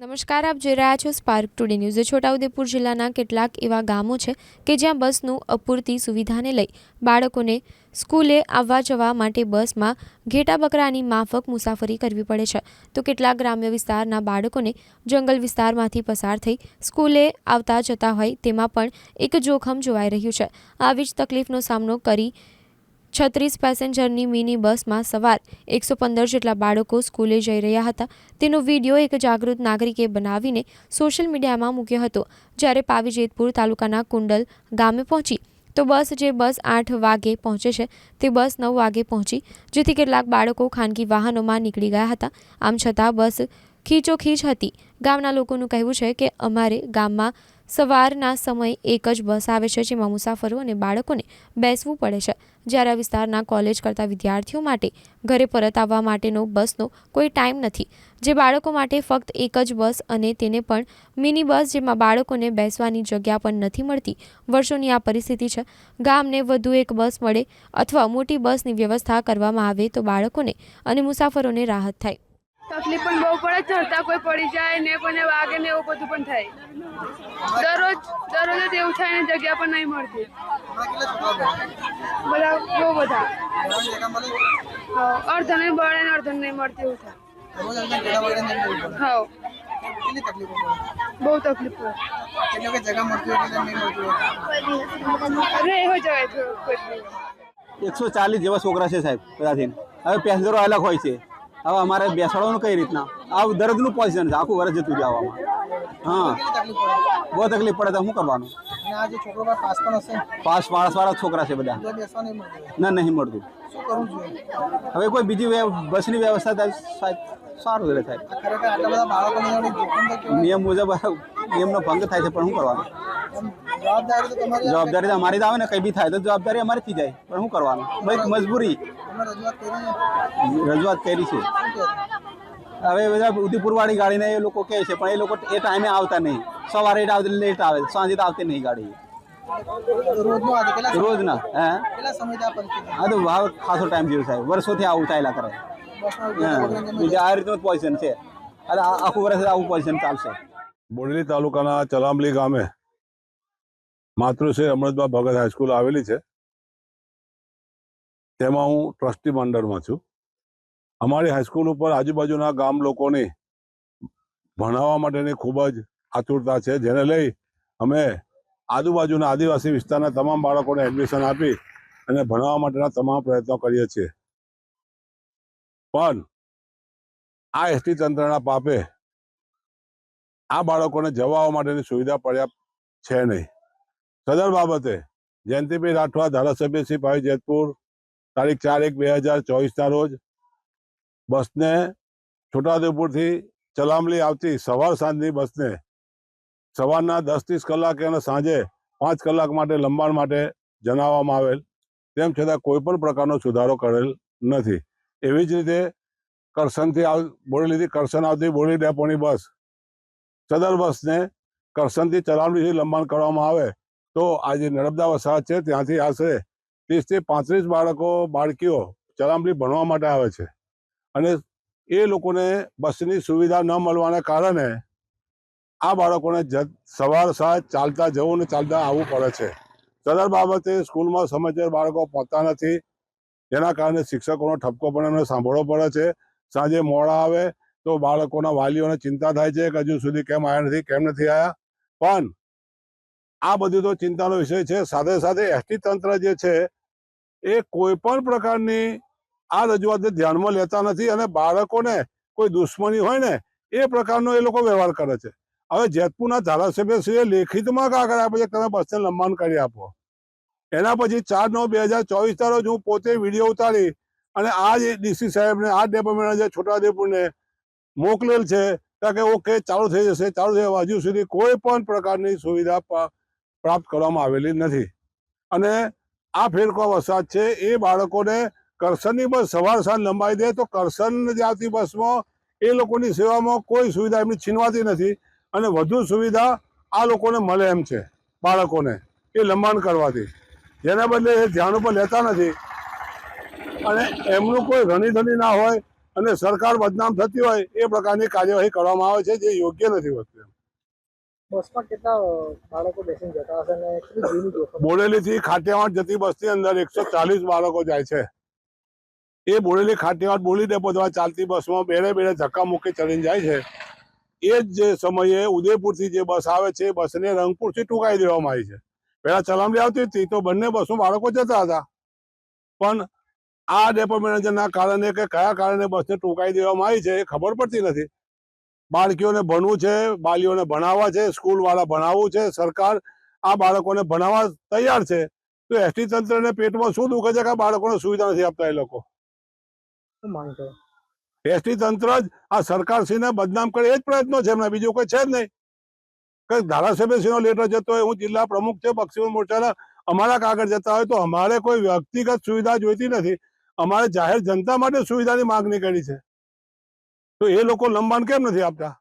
નમસ્કાર, આપ જોઈ રહ્યા છો સ્પાર્ક ટુડે ન્યૂઝ છોટાઉદેપુર જિલ્લાના કેટલાક એવા ગામો છે કે જ્યાં બસનું અપૂરતી સુવિધાને લઈ બાળકોને સ્કૂલે આવવા જવા માટે બસમાં ઘેટા બકરાની માફક મુસાફરી કરવી પડે છે. તો કેટલાક ગ્રામ્ય વિસ્તારના બાળકોને જંગલ વિસ્તારમાંથી પસાર થઈ સ્કૂલે આવતા જતા હોય તેમાં પણ એક જોખમ જોવાઈ રહ્યું છે. આવી જ તકલીફનો સામનો કરી છત્રીસ પેસેન્જરની મિની બસમાં સવાર એકસો પંદર જેટલા બાળકો સ્કૂલે જઈ રહ્યા હતા. તેનો વીડિયો એક જાગૃત નાગરિકે બનાવીને સોશિયલ મીડિયામાં મૂક્યો હતો. જ્યારે પાવી જેતપુર તાલુકાના કુંડલ ગામે પહોંચી, તો બસ જે બસ આઠ વાગે પહોંચે છે, તે બસ નવ વાગે પહોંચી, જેથી કેટલાક બાળકો ખાનગી વાહનોમાં નીકળી ગયા હતા. આમ છતાં બસ ખીચોખીચ હતી. ગામના લોકોનું કહેવું છે કે અમારે ગામમાં સવારના સમયે એક જ બસ આવે છે, જેમાં મુસાફરો અને બાળકોને બેસવું પડે છે. જ્યારે આ વિસ્તારના કોલેજ કરતા વિદ્યાર્થીઓ માટે ઘરે પરત આવવા માટેનો બસનો કોઈ ટાઈમ નથી. જે બાળકો માટે ફક્ત એક જ બસ અને તેને પણ મિની બસ, જેમાં બાળકોને બેસવાની જગ્યા પણ નથી મળતી, વર્ષોની આ પરિસ્થિતિ છે. ગામને વધુ એક બસ મળે અથવા મોટી બસની વ્યવસ્થા કરવામાં આવે તો બાળકોને અને મુસાફરોને રાહત થાય. તકલીફ પણ બહુ પડે ચડતા કોઈ પડી જાય ને કોઈને વાગે ને એવું બધું પણ થાય. દરરોજ દરરોજ જ એવું થાય ને જગ્યા પણ નહીં મળતી. બધા બહુ બધા. અડધો નહીં મળે ને અડધો નહીં મળતી એવું થાય. હા. બહુ તકલીફ પડે. એકસો ચાલીસ જેવા છોકરા છે સાહેબ બધાથી હવે પેસેન્જરો અલગ હોય છે. હવે અમારે બેસાડવાનું કઈ રીતના? આ દર્દનું પોઝિશન છે. આખું વર્ષ જતું રહેવામાં હા. બહુ તકલીફ પડે તો શું કરવાનું? પાસે પાસ વાળા છોકરા છે બધા. ના નહીં મળતું. હવે કોઈ બીજી બસની વ્યવસ્થા થાય સારું રહે કેવું નિયમ મુજબ નિયમનો ભંગ થાય છે પણ શું કરવાનું? જવાબદારી તો તમારી. જવાબદારી અમારી જ આવે ને કંઈ બી થાય તો જવાબદારી અમારી થઈ જાય. પણ શું કરવાનું? ભાઈ મજબૂરી. રજૂઆત કરી છે? હવે બધા ઉદયપુરવાળી ગાડીને એ લોકો કહે છે પણ એ લોકો એ ટાઈમે આવતા નહીં. સવારે આવતે લેટ આવે. સાંજે તો આવતી નહીં ગાડી. રોજના રોજ ના હે? આ તો ભાવ ખાસો ટાઈમ જેવું થાય. વર્ષોથી આવું ચાલ્યા કરે. બીજા આ રીતનું પોઝિશન છે. આ- આખું વર્ષ આવું પોઝિશન ચાલશે. બોડેલી તાલુકાના ચલામલી ગામે માતૃશ્રી અમૃતબા ભગત હાઈસ્કૂલ આવેલી છે. તેમાં હું ટ્રસ્ટી મંડળમાં છું. અમારી હાઈસ્કૂલ ઉપર આજુબાજુના ગામ લોકોની ભણાવવા માટેની ખૂબ જ આતુરતા છે. જેને લઈ અમે આજુબાજુના આદિવાસી વિસ્તારના તમામ બાળકોને એડમિશન આપી અને ભણાવવા માટેના તમામ પ્રયત્નો કરીએ છીએ. પણ આ એસટી તંત્રના પાપે આ બાળકોને જવા માટેની સુવિધા પર્યાપ્ત છે નહીં. સદર બાબતે જયંતિભાઈ રાઠવા ધારાસભ્ય શ્રી ભાઈ જેતપુર, તારીખ ચાર એક બે હજાર ચોવીસના રોજ બસને છોટાઉદેપુરથી ચલામલી આવતી સવાર સાંજની બસને સવારના દસ ત્રીસ કલાકે અને સાંજે પાંચ કલાક માટે લંબાણ માટે જણાવવામાં આવેલ. તેમ છતાં કોઈ પણ પ્રકારનો સુધારો કરેલ નથી. એવી જ રીતે કરસનથી આવ બોરેલીથી કરસન આવતી બોરેલી ડેપોની બસ, સદર બસને કરસનથી ચલામણીથી લંબાણ કરવામાં આવે તો આ જે નર્મદા વસાહત છે, ત્યાંથી આશરે ત્રીસથી પાંત્રીસ બાળકો, બાળકીઓ ચલામલી ભણવા માટે આવે છે. અને એ લોકોને બસની સુવિધા ન મળવાના કારણે આ બાળકોને સવાર સાંજ ચાલતા જવું ને ચાલતા આવવું પડે છે. સદર બાબતે સ્કૂલમાં સમજદાર બાળકો પહોંચતા નથી. જેના કારણે શિક્ષકોનો ઠપકો પણ એમને સાંભળવો પડે છે. સાંજે મોડા આવે તો બાળકોના વાલીઓને ચિંતા થાય છે કે હજુ સુધી કેમ આવ્યા નથી, કેમ નથી આવ્યા પણ આ બધું તો ચિંતાનો વિષય છે સાથે સાથે એસટી તંત્ર જે છે, એ કોઈ પણ પ્રકારની આ રજૂઆતને ધ્યાનમાં લેતા નથી અને બાળકોને કોઈ દુશ્મની હોય ને, એ પ્રકારનો એ લોકો વ્યવહાર કરે છે હવે જેતપુરના ધારાસભ્યશ્રીએ લેખિતમાં કાગળ આપે છે તમે બસને લંબાણ કરી આપો એના પછી ચાર નવ બે હજાર ચોવીસના રોજ હું પોતે વીડિયો ઉતારી અને આ જે ડીસી સાહેબને, આ ડેપો મેનેજર છોટાઉદેપુરને મોકલેલ છે, કે ઓકે, ચાલુ થઈ જશે, ચાલુ થઈ. હજુ સુધી કોઈ પણ પ્રકારની સુવિધા પ્રાપ્ત કરવામાં આવેલી નથી. અને આ ફેરકો વરસાદ છે, એ બાળકોને કરસનની બસ સવાર સાંજ લંબાઈ દે તો કરસન જે આવતી બસમાં એ લોકોની સેવામાં કોઈ સુવિધા એમની છીનવાતી નથી અને વધુ સુવિધા આ લોકોને મળે એમ છે, બાળકોને એ લંબાણ કરવાથી. જેના બદલે એ ધ્યાન ઉપર લેતા નથી. અને એમનું કોઈ ધની ના હોય અને સરકાર બદનામ થતી હોય એ પ્રકારની કાર્યવાહી કરવામાં આવે છે, જે યોગ્ય નથી હોતું બસમાં કેટલા જતી જતી બસની અંદર એકસો ચાલીસ બાળકો જાય છે. એ બોડેલી ખાટિયાવાડ બોલી ડેપો દ્વારા ચાલતી બસમાં બેડે બેડે ધક્કા મૂકી ચડીને જાય છે. એ જ સમયે ઉદયપુરથી જે બસ આવે છે બસને રંગપુરથી ટૂંકાઈ દેવામાં આવી છે. પહેલાં ચલામડી આવતી હતી, તો બંને બસમાં બાળકો જતા હતા. પણ આ ડેપો મેનેજરના કારણે કે કયા કારણે બસને ટૂંકાઈ દેવામાં આવી છે એ ખબર પડતી નથી. બાળકીઓને ભણવું છે બાલીઓને ભણાવવા છે સ્કૂલવાળા ભણાવવું છે સરકાર આ બાળકોને ભણાવવા તૈયાર છે. તો એસટી તંત્રને પેટમાં શું દુખે છે કે આ બાળકોને સુવિધા નથી આપતા એ લોકો? એસટી તંત્ર જ આ સરકારશ્રીને બદનામ કરે એ જ પ્રયત્નો છે એમના બીજું કોઈ છે જ નહીં. કઈ ધારાસભ્યશ્રીનો લેટર જતો હોય હું જિલ્લા પ્રમુખ છે પક્ષી મોરચાના અમારા કાગળ જતા હોય તો અમારે કોઈ વ્યક્તિગત સુવિધા જોઈતી નથી. અમારે જાહેર જનતા માટે સુવિધાની માંગણી કરી છે. તો એ લોકો લંબાણ કેમ નથી આપતા?